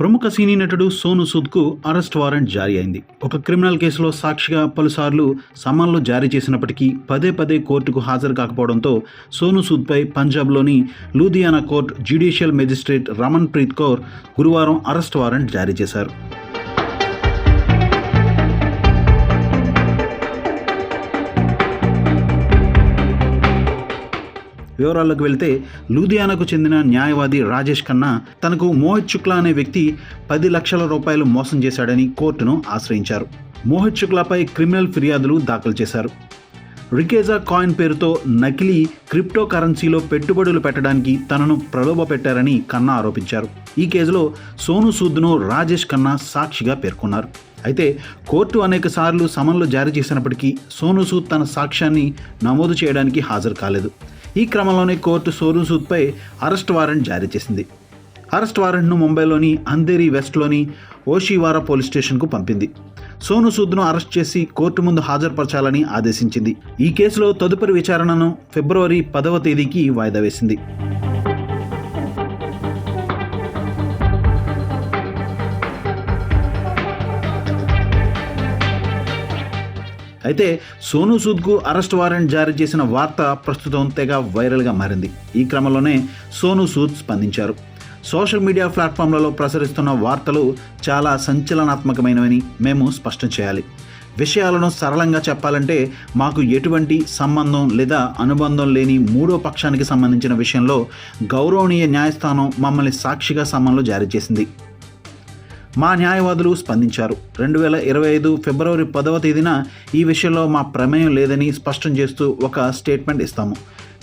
ప్రముఖ సినీ నటుడు Sonu సూద్కు arrest warrant జారీ అయింది. ఒక క్రిమినల్ కేసులో సాక్షిగా పలుసార్లు సమన్లు జారీ చేసినప్పటికీ పదే పదే కోర్టుకు హాజరు కాకపోవడంతో సోను సూద్పై పంజాబ్లోని Ludhiana court judicial magistrate Raman Preet Kaur గురువారం అరెస్ట్ వారెంట్ జారీ చేశారు. వివరాల్లోకి వెళ్తే లూధియానాకు చెందిన న్యాయవాది రాజేష్ ఖన్నా తనకు మోహిత్ శుక్లా అనే వ్యక్తి పది లక్షల రూపాయలు మోసం చేశాడని కోర్టును ఆశ్రయించారు. మోహిత్ శుక్లాపై క్రిమినల్ ఫిర్యాదులు దాఖలు చేశారు. రికేజా కాయిన్ పేరుతో నకిలీ క్రిప్టో కరెన్సీలో పెట్టుబడులు పెట్టడానికి తనను ప్రలోభ పెట్టారని ఖన్నా ఆరోపించారు. ఈ కేసులో సోను సూద్ను రాజేష్ ఖన్నా సాక్షిగా పేర్కొన్నారు. అయితే కోర్టు అనేక సార్లు సమన్లు జారీ చేసినప్పటికీ సోను సూద్ తన సాక్ష్యాన్ని నమోదు చేయడానికి హాజరు కాలేదు. ఈ క్రమంలోనే కోర్టు సోరూన్ సూద్పై అరెస్ట్ వారెంట్ జారీ చేసింది. అరెస్ట్ వారెంట్ను ముంబైలోని అంధేరి వెస్ట్లోని ఓషివారా పోలీస్ స్టేషన్కు పంపింది. సోను సూద్ను అరెస్ట్ చేసి కోర్టు ముందు హాజరుపరచాలని ఆదేశించింది. ఈ కేసులో తదుపరి విచారణను ఫిబ్రవరి పదవ తేదీకి వాయిదా వేసింది. అయితే సోనూ సూద్కు అరెస్ట్ వారెంట్ జారీ చేసిన వార్త ప్రస్తుతం తెగ వైరల్గా మారింది. ఈ క్రమంలోనే సోనూ సూద్ స్పందించారు. సోషల్ మీడియా ప్లాట్ఫామ్లలో ప్రసరిస్తున్న వార్తలు చాలా సంచలనాత్మకమైనవని మేము స్పష్టం చేయాలి. విషయాలను సరళంగా చెప్పాలంటే మాకు ఎటువంటి సంబంధం లేదా అనుబంధం లేని మూడో పక్షానికి సంబంధించిన విషయంలో గౌరవనీయ న్యాయస్థానం మమ్మల్ని సాక్షిగా సమన్లు జారీ చేసింది. మా న్యాయవాదులు స్పందించారు. రెండు వేల ఇరవై ఐదు ఫిబ్రవరి పదవ తేదీన ఈ విషయంలో మా ప్రమేయం లేదని స్పష్టం చేస్తూ ఒక స్టేట్మెంట్ ఇస్తాము.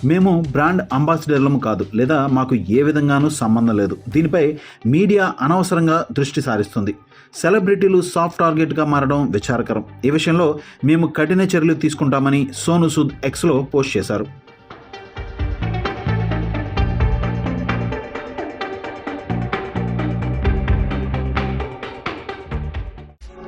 మేము బ్రాండ్ అంబాసిడర్లము కాదు లేదా మాకు ఏ విధంగానూ సంబంధం లేదు. దీనిపై మీడియా అనవసరంగా దృష్టి సారిస్తుంది. సెలబ్రిటీలు సాఫ్ట్ టార్గెట్గా మారడం విచారకరం. ఈ విషయంలో మేము కఠిన చర్యలు తీసుకుంటామని సోను సూద్ ఎక్స్లో పోస్ట్ చేశారు.